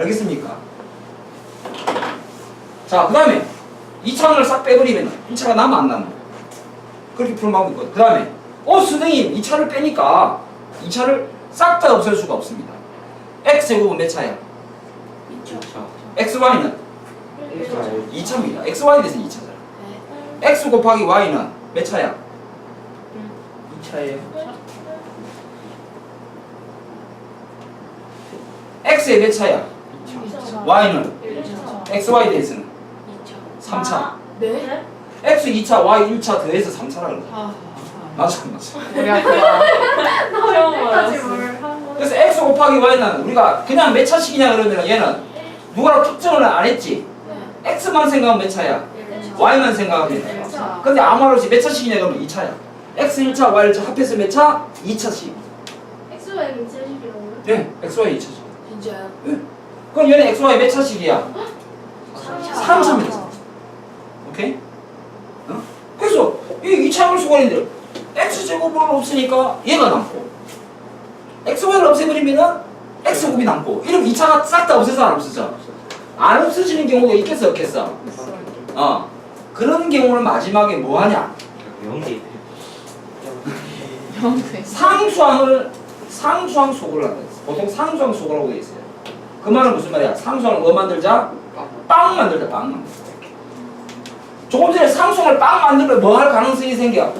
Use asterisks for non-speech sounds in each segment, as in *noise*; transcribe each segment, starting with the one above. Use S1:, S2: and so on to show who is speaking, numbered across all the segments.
S1: 알겠습니까? 자, 그 다음에 2차원을 싹 빼버리면 1차가 남아 안 남아? 그렇게 푸는 방법이 있거든. 그 다음에 어 선생님 2차를 빼니까 2차를 싹 다 없앨 수가 없습니다. x제곱은 몇 차야? xy는 2차입니다. xy 대신 2차잖아. x 곱하기 y는 몇 차야? 2차예요. x의 몇 차야? Y는 xy 대신은 3차.
S2: 네?
S1: x 2차, y 1차 더해서 3차라 그래.
S2: 아,
S1: 맞아, 맞아.
S2: 우리 아빠
S3: 처음 알았어.
S1: 그래서 x 곱하기 y는 우리가 그냥 몇 차씩이냐 그러면 얘는 누구랑 특정을 안 했지. x만 생각하면 몇 차야? y만 생각하면 돼.
S2: 차.
S1: 근데 아무 말 없이 몇 차씩이냐 그러면 2차야. x 1차, y 1차 합해서 몇 차? 2차씩.
S3: 엑스와이는 제식이라고요?
S1: 네, x, y 2차씩.
S2: 진짜요?
S1: 그럼 얘는 x, y 몇 차씩이야?
S3: 3차.
S1: 3차입니다. 오케이? 어? 그래서 이 2차를 수거했는데 x제곱은 없으니까 얘가 남고 xy를 없애버리면은 x곱이 남고 이러면 2차가 싹 다 없어져 안 없어져? 안 없어지는 경우가 있겠어 없겠어? 어 그런 경우는 마지막에 뭐 하냐
S4: 영대
S2: 영세.
S1: 상수항을 상수항 한다 했어. 보통 상수항 속으라고 돼 있어요 그 말은 무슨 말이야 상수항을 뭐 만들자? 빵 만들자 빵 만들자 조금 전에 상수항을 빵 만들면 뭐 할 가능성이 생겨?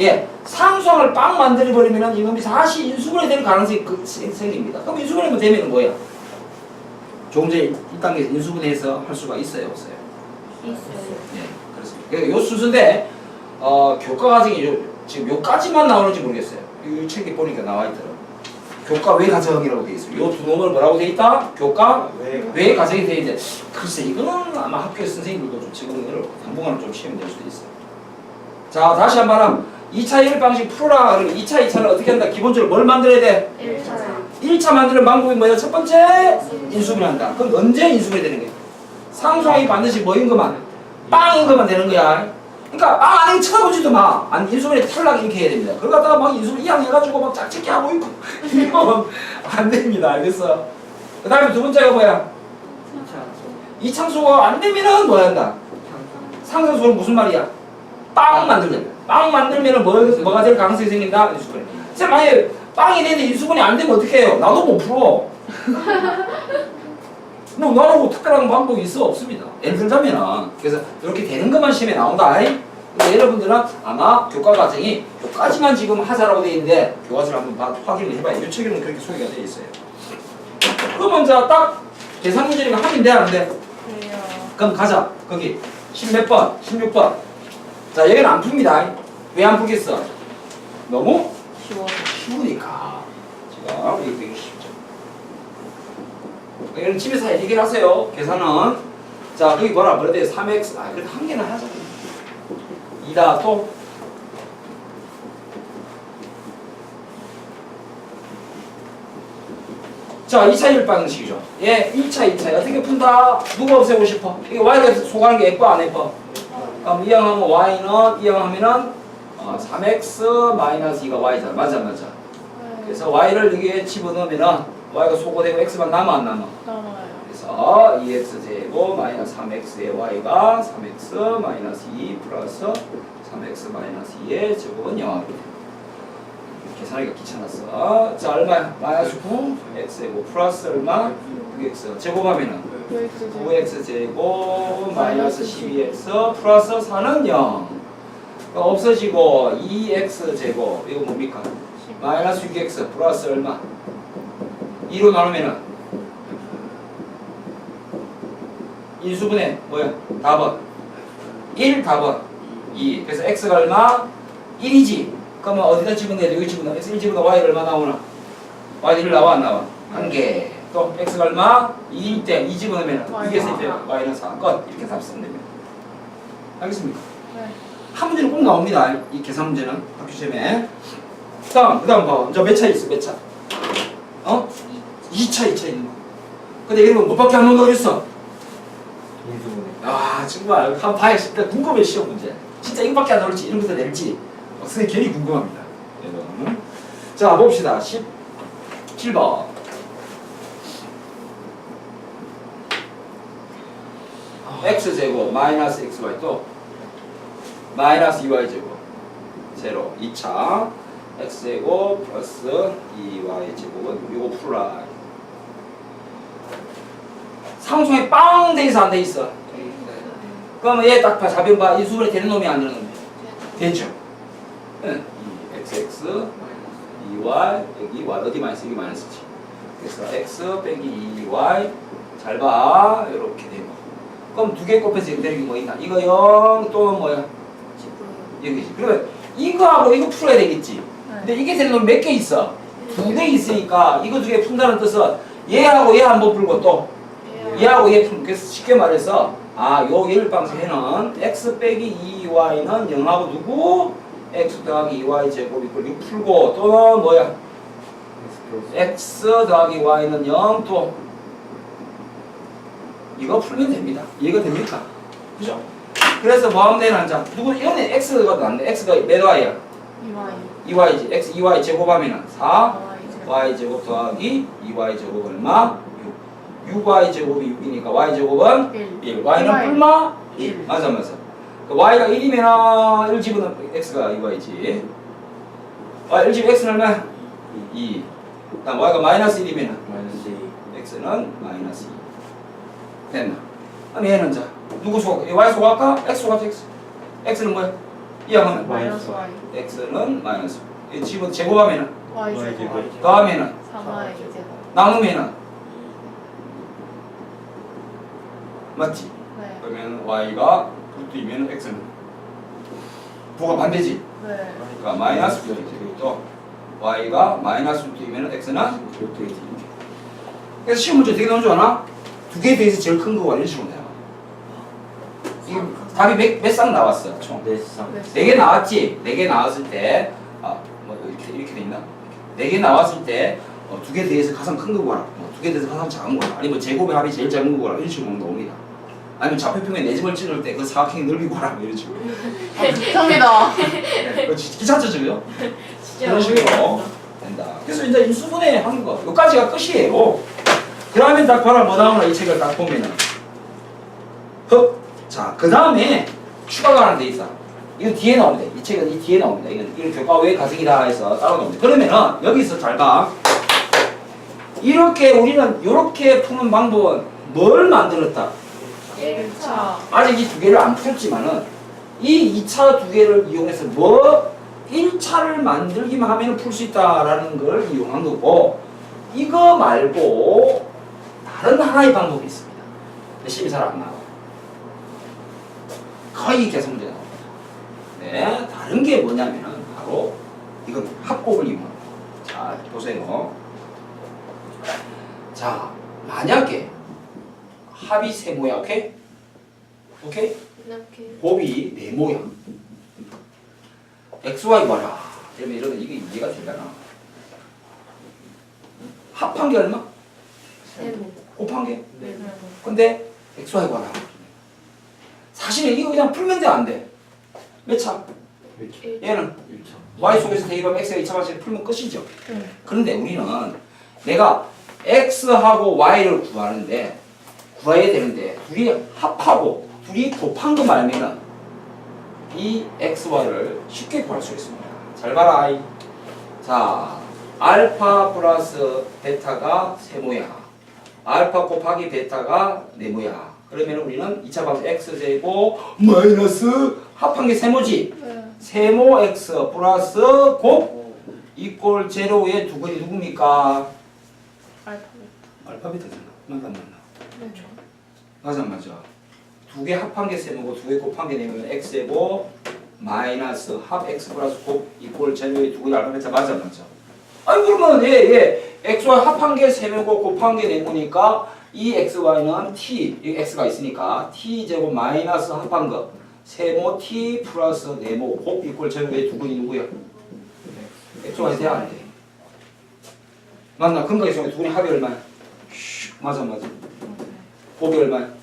S1: 예, 상수항을 빵 만들어버리면 이놈이 다시 인수분해 될 가능성이 그- 생- 생깁니다. 그럼 인수분해만 되면 뭐야? 조금 전에 1단계에서 인수분해해서 할 수가 있어요, 없어요?
S3: 있어요.
S1: 예, 그렇습니다. 그러니까 요 순서인데, 어, 교과 과정이 요, 지금 요까지만 나오는지 모르겠어요. 이 책에 보니까 나와 있더라고요. 교과 외 과정이라고 돼 있어요. 요두 놈을 뭐라고 돼 있다? 교과 외 과정이 돼 있는데, 글쎄, 이거는 아마 학교 선생님들도 좀 지금 이걸 당분간은 좀 시험이 될 수도 있어요. 자, 다시 한 번. 2차 1 방식 풀어라. 그러면 2차 2차는 어떻게 한다? 기본적으로 뭘 만들어야 돼?
S3: 1차.
S1: 1차 만드는 방법이 뭐야? 첫 번째 인수분해 한다. 그럼 언제 인수분해 되는 거야? 상수항이 반드시 뭐인 것만 빵인 것만 되는 거야. 그러니까 빵 안에 쳐다보지도 마. 안 인수분해 탈락 이렇게 해야 됩니다. 그걸 갖다가 막 인수분 이양 해가지고 막 짝짓기 하고 있고 *laughs* 이거 안 됩니다. 알겠어? 그 다음에 두 번째가 뭐야? 이창수가 안 되면은 뭐 한다? 상상수는 무슨 말이야? 빵 만들면 빵 만들면은 뭐, 뭐가 될 가능성이 생긴다? 인수분해. 쌤 만약에 빵이 되는데 인수분해 안 되면 어떻게 해요? 나도 못 풀어. *laughs* 뭐 나라고 특별한 방법이 있어 없습니다. 예를 들자면은 그래서 이렇게 되는 것만 시험에 나온다. 근데 여러분들은 아마 교과 과정이 요까지만 지금 하자라고 돼 있는데 교과서를 한번 봐- 확인을 해봐요. 이 책에는 그렇게 소개가 돼 있어요. 그러면 이제 딱 계산 문제니까 하면 돼, 안 돼?
S2: 그래요.
S1: 그럼 가자. 거기 10 몇 번, 16번. 자, 여기는 안 풉니다. 왜 안 푸겠어? 너무
S2: 쉬워.
S1: 쉬우니까. 쉽죠. 여기 는 집에서 해결하세요. 계산은. 자, 거기 뭐라 그래야 돼? 3x. 아, 그래도 한 개는 하자. 2다 또. 자, 2차 1 방식이죠. 예, 1차, 2차. 어떻게 푼다? 누가 없애고 싶어? 이게 y가 소가는 게 예뻐, 안 예뻐? 그럼 이항하면 y는, 이항하면은 어, 3x 마이너스 2가 y잖아. 맞아, 맞아. 그래서 y를 여기에 집어넣으면은 y가 소거되고 x만 남아, 안 남아?
S2: 나와요.
S1: 그래서 2x 제곱 마이너스 3x의 y가 3x 마이너스 2 플러스 3x 마이너스 2의 제곱은 0하게 됩니다. 계산하기가 귀찮았어. 자, 얼마야? 마이너스 9 x 제곱 플러스 얼마? 9x 제곱하면은 9x 제곱 마이너스 12x 플러스 4는 0 없어지고 2x 제곱 이거 뭡니까? 마이너스 6x 플러스 얼마? 2로 나누면은 인수분해 뭐야? 답은 1 답은 2 그래서 x가 얼마? 1이지 그러면 어디다 집어넣어야 돼? 여기 집어넣어 x 1 집어넣어 y 얼마 나오나? y 1 나와 안 나와? 한개 또 x가 얼마? 2일 때 2 집어넣으면
S2: Y
S1: 6에서 1 y는 4 끝 이렇게 답 쓰면 됩니다 알겠습니까?
S2: 네.
S1: 한 문제는 꼭 나옵니다 이 계산 문제는 학교 시험에 다음 그 다음 봐. 저몇 차 있어 몇 차? 2차, 2차 있는 거. 근데 이런 건 뭐밖에 안 온다고 그랬어?
S4: 인수분해.
S1: 아, 정말. 한번 봐야 진짜 궁금해, 시험 문제. 진짜 이거밖에 안 나올지, 이런 것도 낼지. 어, 선생님 괜히 궁금합니다. 네, 여러분. 자, 봅시다. 17번. x제곱 마이너스 xy 또 마이너스 2y제곱 제로 2차 x제곱 플러스 2y제곱은 요거 풀어라 상중에 빵 돼있어 안 돼있어? 그러면 얘 딱 봐, 잡으면 봐. 이 수분에 되는 놈이 안 되는 놈이 되죠. 응. 이 xx 2y 여기 y 어디 마이너스 여기 마이너스지. 그래서 x 빼기 2y 잘 봐. 이렇게 되고 그럼 두 개 곱해서 0 되는 게뭐 있나? 이거 0 또는 뭐야? 0이지. 그러면 이거하고 이거 풀어야 되겠지. 근데 이게 되는 놈 몇 개 있어? 두 개 있으니까 이거 두 개 푼다는 뜻은 얘하고 얘 한번 풀고 또 얘하고 얘 풀고 그래서 쉽게 말해서 아요 일방세는 x 빼기 2y는 0하고 누구 x 더하기 2y 제곱 이걸 이거 풀고 또는 뭐야 x 더하기 y는 0 또 이거 풀면 됩니다. 이해가 됩니까? 그죠? 그래서 뭐 하면 되나 자 누구 이거는 x가 낫네. x가 몇 y야?
S3: 이와이
S1: 2y지. x 2y 제곱하면은 4
S3: 이와이
S1: y 제곱 더하기 2y 제곱 얼마? 6. 6y 제곱이 6이니까 y 제곱은
S3: 1
S1: 1. y는
S3: Y.
S1: 얼마? 1.
S3: 일.
S1: 맞아 맞아. 그 y가 1이면 1 집으면 x가 2y지. y 1 집 x는 얼마? 2. 그다음 y가 마이너스 1이면
S4: 마이너스
S1: x는 마이너스 2 됐나? 그럼 얘는 자 누구 소각? y 소각할까? x 소각 x x는 뭐야? 이하면
S3: 마이너스 Y
S1: x는 마이너스 이 집어 제곱하면은
S3: Y 제곱
S4: 제곱.
S1: 더하면은
S3: 3Y 제곱
S1: 나누면은 맞지?
S3: 네
S1: 그러면 y가 루트이면 x는 부가 반대지?
S3: 네.
S1: 그러니까 마이너스 루트 또 y가 마이너스 루트이면 x는
S4: 루트.
S1: 그래서 시험 문제 되게 나온 줄 아나? 두 개에 대해서 제일 큰 거가 이런 식으로. 이게 답이 몇, 몇쌍 나왔어, 총?
S4: 네쌍
S3: 네.
S1: 네개 나왔지? 네 개 나왔을 때, 아, 뭐, 이렇게, 이렇게 돼 있나? 네 개 나왔을 때, 어, 두개 대해서 가장 큰 거거라, 뭐, 두개 대해서 가장 작은 거라, 아니면 제곱의 합이 제일 작은 거라, 이런 식으로 나옵니다. 아니면 좌표평에 네 집을 찍을 때 그 사각형이 넓이 뭐 이런 식으로.
S3: 감사합니다
S1: 네, 그거 기- 귀찮죠, 지금?
S3: 진짜
S1: 그런 식으로 된다. 그래서 이제 인수분해 하는 거, 여기까지가 끝이에요. 그러면 딱 봐라, 뭐 나오나, 이 책을 딱 보면은. 흡. 자, 그 다음에 추가가 하나 돼 있어. 이건 뒤에 나옵니다. 이 책은 이 뒤에 나옵니다. 이건, 이건 교과 외 가정이다 해서 따로 나옵니다. 그러면은, 여기서 잘 봐. 이렇게 우리는 이렇게 푸는 방법은 뭘 만들었다?
S3: 1차
S1: 아직 이 두 개를 안 풀었지만은 이 2차 두 개를 이용해서 뭐 1차를 만들기만 하면 풀 수 있다라는 걸 이용한 거고 이거 말고 다른 하나의 방법이 있습니다. 열심히 잘안 나와. 거의 계속 문제 나옵니다. 네, 다른 게 뭐냐면은 바로 이건 합곱을 이용합니다. 자, 보세요. 자, 만약에 합이 세모야, 오케이? 오케이?
S3: 이렇게
S1: 곱이 네모야. XY 봐라. 이러면 이러면 이게 이해가 되잖아. 합한 게 얼마?
S3: 세모
S1: 곱한 게?
S3: 네
S1: 근데 XY 봐라. 사실은 이거 그냥 풀면 돼, 안 돼? 몇 차?
S3: 일.
S1: 얘는
S4: 1차
S1: Y 속에서 대입하면 X가 2차 방식을 풀면 끝이죠.
S3: 네.
S1: 그런데 우리는 내가 X하고 Y를 구하는데 구해야 되는데 둘이 합하고 둘이 곱한 것만 알면은 이 XY를 쉽게 구할 수 있습니다. 잘 봐라 아이. 자, 알파 플러스 베타가 세모야. 알파 곱하기 베타가 네모야. 그러면 우리는 2차 방식 X제곱 마이너스 합한 게 세모지.
S3: 네.
S1: 세모 x 플러스 곱 이꼴 제로의 두 근이 누굽니까?
S3: 알파벳
S1: 알파벳이잖아. 맞나 안 맞나?
S3: 네
S1: 맞아 안 맞아. 두 개 합한 게 세모고 두 개 곱한 게 네모면 x제곱 마이너스 합 x 플러스 곱 이꼴 제로의 두 근이 알파벳이자 맞아 안 맞아? 아니 그러면 얘얘 xy 합한 게 세모고 곱한 게 네모니까 이 xy는 t 이 x가 있으니까 t 제곱 마이너스 합한 거 세모 t 플러스 네모 곱 이꼴 제로의 두 근이 누구야? xy 돼야 안 돼? 맞나? 경우에 두 근이 합이 얼마야? 슉, 맞아 맞아. 곱이 얼마야?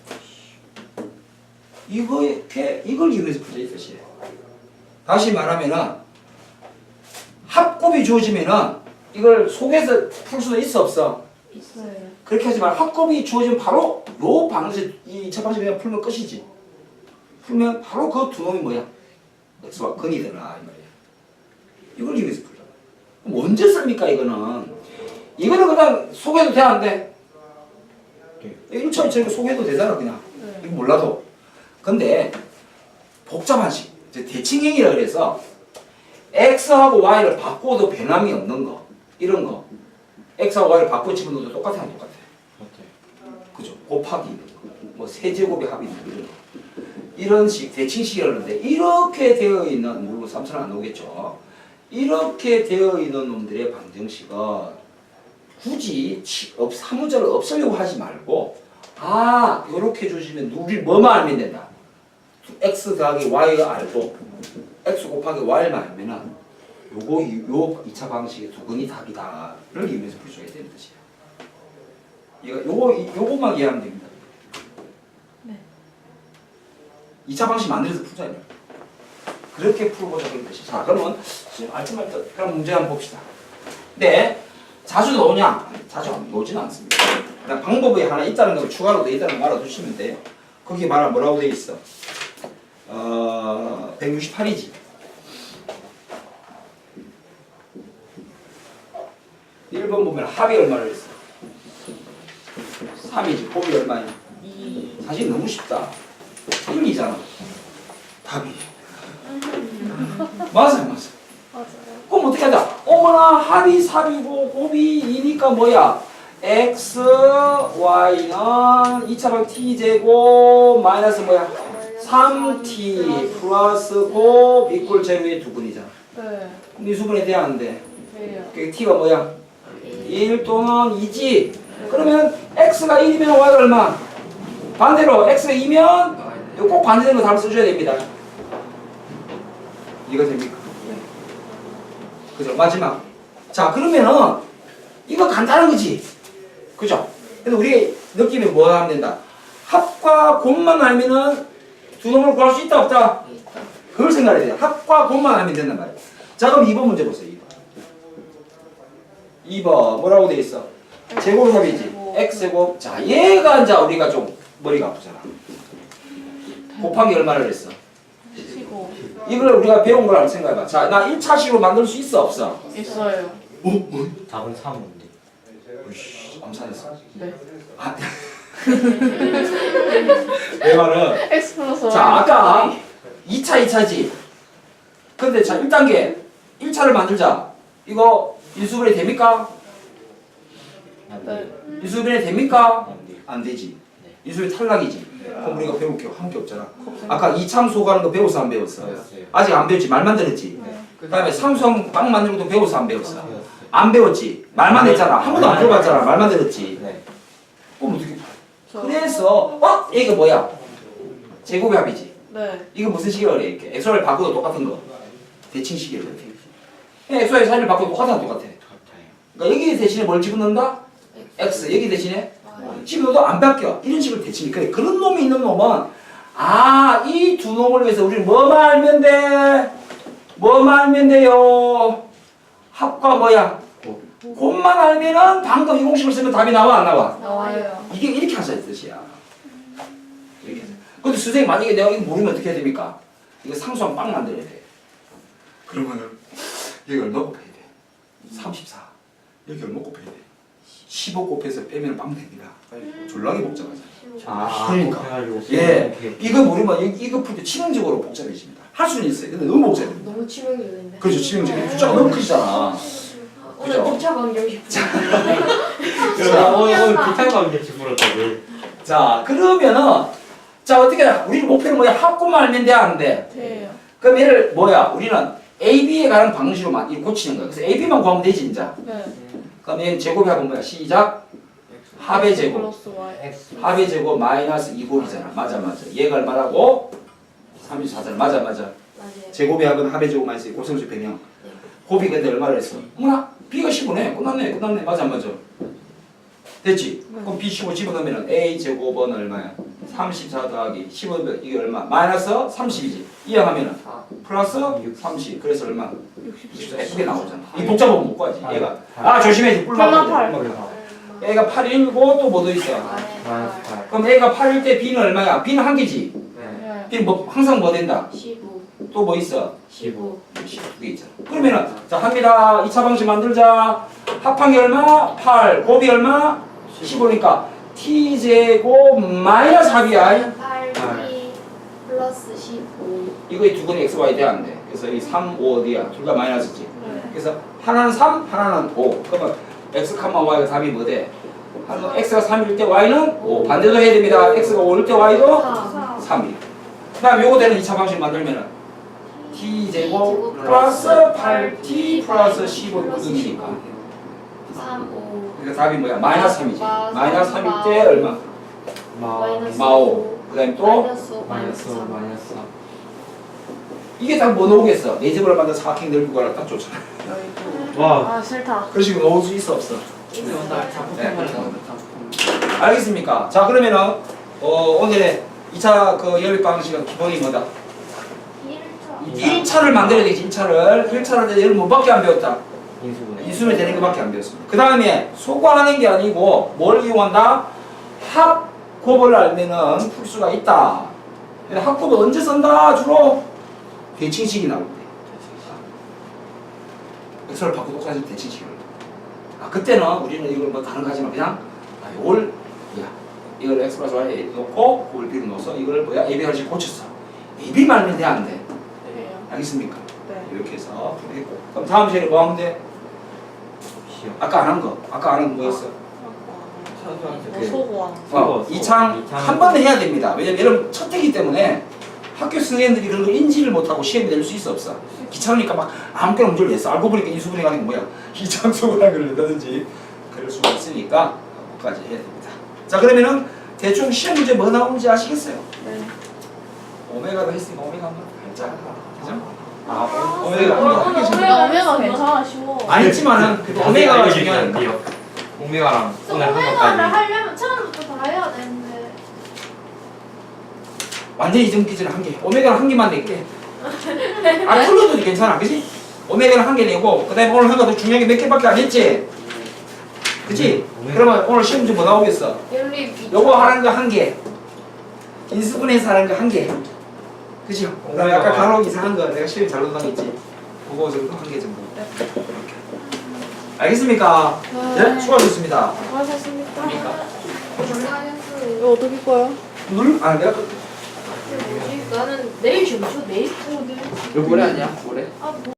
S1: 이거 이렇게 이걸 이용해서 풀자 이 뜻이에요. 다시 말하면은 합곱이 주어지면은 이걸 속에서 풀 수도 있어 없어?
S3: 있어요.
S1: 그렇게 하지 말고 합법이 주어지면 바로 요 방식 이첫 방식 그냥 풀면 끝이지. 풀면 바로 그 두 놈이 뭐야? x와 근이 되나 이 말이야. 이걸 이용해서 풀자. 언제 씁니까 이거는? 이거는 그냥 소개도 돼안 돼?
S4: 네.
S1: 1차 2차 소개도 되잖아 그냥.
S3: 네.
S1: 이거 몰라도. 근데 복잡한 식, 이제 대칭행이라 그래서 x하고 y를 바꿔도 변함이 없는 거, 이런 거. x하고 y를 바꿔 집어넣어도 똑같아 안 똑같아?
S4: 맞아요.
S1: 그죠? 곱하기 뭐 세제곱의 합이 있는 거 이런 거. 이런 식 대칭식이라는데 이렇게 되어 있는 물론 3차는 안 나오겠죠. 이렇게 되어 있는 놈들의 방정식은 굳이 치- 없, 사문자를 없애려고 하지 말고 아 이렇게 주시면 우리 뭐만 알면 된다. x 더하기 y가 알고 x 곱하기 y만 알면은 요거 이- 요 2차 방식의 두근이 답이다를 이용해서 풀 수가 있다는 뜻이야. 이거 요거 이- 요거만 이해하면 됩니다.
S3: 네.
S1: 2차 방식 만들어서 풀자. 그렇게 풀고자 그런 뜻이. 자, 그러면 지금 알지 말듯 그럼 문제 한번 봅시다. 네, 자주 나오냐? 자주 안 나오지는 않습니다. 그냥 방법이 하나 있다는 걸 추가로 돼 있다는 걸 알아두시면 돼요. 거기 말하 뭐라고 돼 있어? 어, 168이지. 일번 보면 합이 얼마를 했어? 3이지. 곱이 얼마야?
S3: 이.
S1: 사실 너무 쉽다. 1이잖아. 답이. 맞아요, 맞아요.
S3: 맞아요.
S1: 그럼 어떻게 하자? 어머나 합이 3이고 곱이 2니까 뭐야? x, y는 2차 방 t제곱 마이너스 뭐야? 3t 플러스 곱 이꼴 제로의 두근이잖아.
S3: 네.
S1: 그럼 이 수분에 대하는데
S3: 왜요?
S1: 그 t가 뭐야? 1 또는 2지. 그러면 x가 1이면 y가 얼마? 반대로 x가 2면 이거 꼭 반대되는 거 답을 써줘야 됩니다. 이거 됩니까? 그죠? 마지막. 자, 그러면은 이거 간단한 거지. 그죠? 근데 우리 느낌이 뭐 하면 된다? 합과 곱만 알면은 두 놈을 구할 수 있다 없다? 그걸 생각해야 돼. 합과 곱만 알면 된단 말이야. 자, 그럼 2번 문제 보세요. 2번. 2번 뭐라고 돼 있어? 제곱합이지. x 제곱. 자, 얘가 이제 우리가 좀 머리가 아프잖아. 게 얼마를 했어?
S3: 15.
S1: 이걸 우리가 배운 걸 한번 생각해봐. 자, 나 1차식으로 만들 수 있어 없어?
S3: 있어요.
S4: 답은 3인데.
S1: 우씨, 암산했어.
S3: 네.
S1: 아, *laughs* 내 말은
S3: X 플러스
S1: 자 아까 2차 2차지. 근데 자 1단계 1차를 만들자. 이거 인수분해 됩니까?
S4: 안
S3: 네.
S4: 돼요.
S1: 인수분해 됩니까?
S4: 안 돼요.
S1: 안 되지.
S4: 네.
S1: 인수분해 탈락이지. 그럼 우리가 배울 게 한 게 없잖아. 아까 이참소 가는 거 배웠어 안 배웠어?
S4: 배웠어요.
S1: 아직 안 배웠지. 말만 들었지.
S3: 네.
S1: 그다음에 상수형 빵 만드는 것도 배웠어 안 배웠어? 안 배웠지. 말만 했잖아. 한 번도 안 들어봤잖아. 말만 들었지.
S4: 네.
S1: 그럼 어떻게?
S3: 저-
S1: 그래서 어? 이거 뭐야? 제곱의 합이지.
S3: 네.
S1: 이거 무슨 식이라고 그래? 이렇게 엑소를 바꿔도 똑같은 거. 대칭식이라고 해. 엑소의 사이를 바꿔도 똑같아 안 똑같아? 그러니까 여기 대신에 뭘 집어넣는다? x 여기 대신에 집어넣어도 안 바뀌어. 이런 식으로 그래. 그런 놈이 있는 놈은 아 이 두 놈을 위해서 우리는 뭐만 알면 돼? 뭐만 알면 돼요? 합과 뭐야? 곱만 알면은 방금 이 공식을 쓰면 답이 나와 안 나와?
S3: 나와요.
S1: 이게 이렇게 하자는 뜻이야. 이렇게 하자. 근데 선생님 만약에 내가 이거 모르면 어떻게 해야 됩니까? 이거 상수함 빵 만들어야 돼. 그러면은 여기 얼마 곱해야 돼? 34. 여기 얼마 곱해야 돼? 15 곱해서 빼면 빵 됩니다. 졸라게 복잡하잖아.
S4: 아,
S1: 그러니까.
S4: 그래가지고
S1: 예,
S4: 이렇게
S1: 이거 모르면 이- 이거 풀때 치명적으로 복잡해집니다. 할 수는 있어요. 근데 너무 복잡해요.
S2: 너무 치명적인데.
S1: 그렇죠, 치명적인. 숫자가 너무 크잖아.
S2: 오늘
S1: 그죠?
S2: 복잡 방정식.
S4: 그래서 오늘 오늘 비타가 이제 집으렀다고.
S1: 자, 그러면은 자 어떻게 해? 우리 목표는 뭐야? 합고만 알면 돼, 안 돼?
S3: 돼요.
S1: 그럼 얘를 뭐야? 우리는 AB에 가는 방식으로만 이 고치는 거야. 그래서 AB만 구하면 되지, 이제.
S3: 네.
S1: 그럼 얘는 제곱이 합은 뭐야? 시작. 합의 제곱.
S3: 플러스 Y.
S4: X.
S1: 합의 제곱 마이너스 2곱이잖아. 맞아, 맞아. 얘가 얼마라고? 34잖아. 맞아, 맞아.
S2: 맞아요.
S1: 제곱의 합은 합의 제곱 마이너스 2 고성수 변형. 곱이 근데 얼마를 했어? 어머나, B가 15네. 끝났네, 끝났네. 맞아, 맞아. 됐지? 그럼 B 15 집어넣으면 A 제곱은 얼마야? 34 더하기 15면 이게 얼마? 마이너스 30이지. 이항하면은 플러스 30. 그래서 얼마? 60 예쁘게 나오잖아. 이 복잡하면 못 구하지. 얘가. 아 조심해. 뿔
S3: 팔만
S1: 나오는데.
S3: 팔.
S1: A가 8이고 또 뭐도 있어?
S4: 마이너스 8.
S1: 그럼 A가 8일 때 B는 얼마야? B는 한 개지.
S4: 네.
S3: 네.
S1: B는 뭐 항상 뭐 된다?
S3: 15.
S1: 또 뭐 있어?
S3: 15.
S1: 12개 있잖아. 그러면은 자 합니다. 2차 방식 만들자. 합항이 얼마? 8. 곱이 얼마? 15니까 t 제곱 마이너스 합이야.
S2: 8t 플러스 15
S1: 이거의 두 근이 x, y 돼야 안 돼. 그래서 이 3, 5 어디야? 둘 다 마이너스지.
S3: 네.
S1: 그래서 하나는 3, 하나는 5. 그러면 x, y가 답이 뭐 돼? 하나 x가 3일 때 y는 5. 반대도 해야 됩니다. x가 5일 때 y도
S2: 4
S1: 3이. 그 다음 요거 되는 2차 방식 만들면은 t 제곱 플러스 8t 플러스 15 이니까.
S2: 3 5
S1: 그러니까 답이 뭐야? 마이너스 3이지.
S2: 마-
S1: 마이너스 3일
S2: 마-
S1: 때 얼마?
S4: 마
S1: 마오. 그 다음에 또
S2: 마이너스 5
S4: 마이너스
S2: 마이너스 3
S4: 마이너스 3.
S1: 이게 딱 뭐 나오겠어? 네 집을 만든 사각형 넓고 가라 딱 좋잖아.
S4: 와.
S3: 아 싫다.
S1: 그런 식으로 넣을 수 있어 없어?
S4: 네.
S1: 알겠습니까? 자 그러면은 어, 오늘의 2차 그 열립 방식은 기본이 뭐다?
S2: 1차
S1: 1차를 만들어야 되지 1차를 1차를 얘를 뭐밖에 안 배웠다
S4: 인수분해.
S1: 인수면 되는 것밖에 안 배웠습니다 그 다음에 소과하는 게 아니고 뭘 이용한다? 합곱을 알면은 풀 수가 있다 합곱을 언제 쓴다? 주로 대칭식이 나올 때 엑셀을 바꾸고 똑같이 대칭식을 아 그때는 우리는 이걸 뭐 다른 거 하지만 그냥 아, 이걸 야 이걸 x 플러스 y 놓고 곱을 b로 넣어서 이걸 뭐야 a b 할식 고쳤어 a b 말면 돼안 돼?
S3: 그래요.
S1: 알겠습니까?
S3: 네.
S1: 이렇게 해서 했고 그럼 다음 시간에 뭐 하면 돼?
S4: 시험.
S1: 아까 안 한 거 아까 안 한 거 뭐였어?
S3: 뭐 소고왕.
S1: 어,
S4: 수고,
S1: 이창. 한 번은 해야 됩니다 왜냐면 여러분 첫 해기 때문에 학교 선생님들이 그런 거 인지를 못하고 시험에 낼수 있어 없어 귀찮으니까 막 아무거나 문제를 냈어 알고 보니까 인수분해가 아닌 뭐야 *laughs* 이창소분학을 낸다든지 그럴 수가 있으니까 그거까지 해야 됩니다 자 그러면은 대충 시험 문제 뭐 나오는지 아시겠어요?
S3: 네.
S1: 오메가도 했으니까 오메가 한번 살짝 그죠?
S4: 아,
S1: 오- 오메가
S3: 오메가
S1: 한번 하겠습니다.
S3: 오메가 오메가 괜찮아 쉬워.
S1: 아니지만은 그래도 오메가가 중요하니까
S4: 오메가랑 오늘 한
S2: 오메가를
S4: 것까지.
S2: 하려면 처음부터 다 해야 되는데
S1: 완전히 잊어먹기 전에 한 개. 오메가는 한 개만 낼게. *laughs* 아, 풀러도 괜찮아. 그지? 오메가는 한 개 내고, 그 다음에 오늘 한 거도 중요한 게 몇 개밖에 안 했지? 그지?
S4: 오메가.
S1: 그러면 오늘 시험 문제 뭐 나오겠어?
S2: 연립 2차
S1: 요거 하는 거 한 개. 인수분해서 하는 거 한 개. 그지? 그 다음에 아까 간혹 이상한 거 내가 시험 잘못 당했지? 그거 정도 한 개 정도. 이렇게. 알겠습니까? 네, 수고하셨습니다.
S3: 수고하셨습니다.
S2: 몰라요
S3: 이거 어떻게 거요?
S1: 눌? 아, 내가?
S2: 나는 내일 점수 내일 코드
S5: 이거 모레 아니야? 모레?
S2: 아 뭐.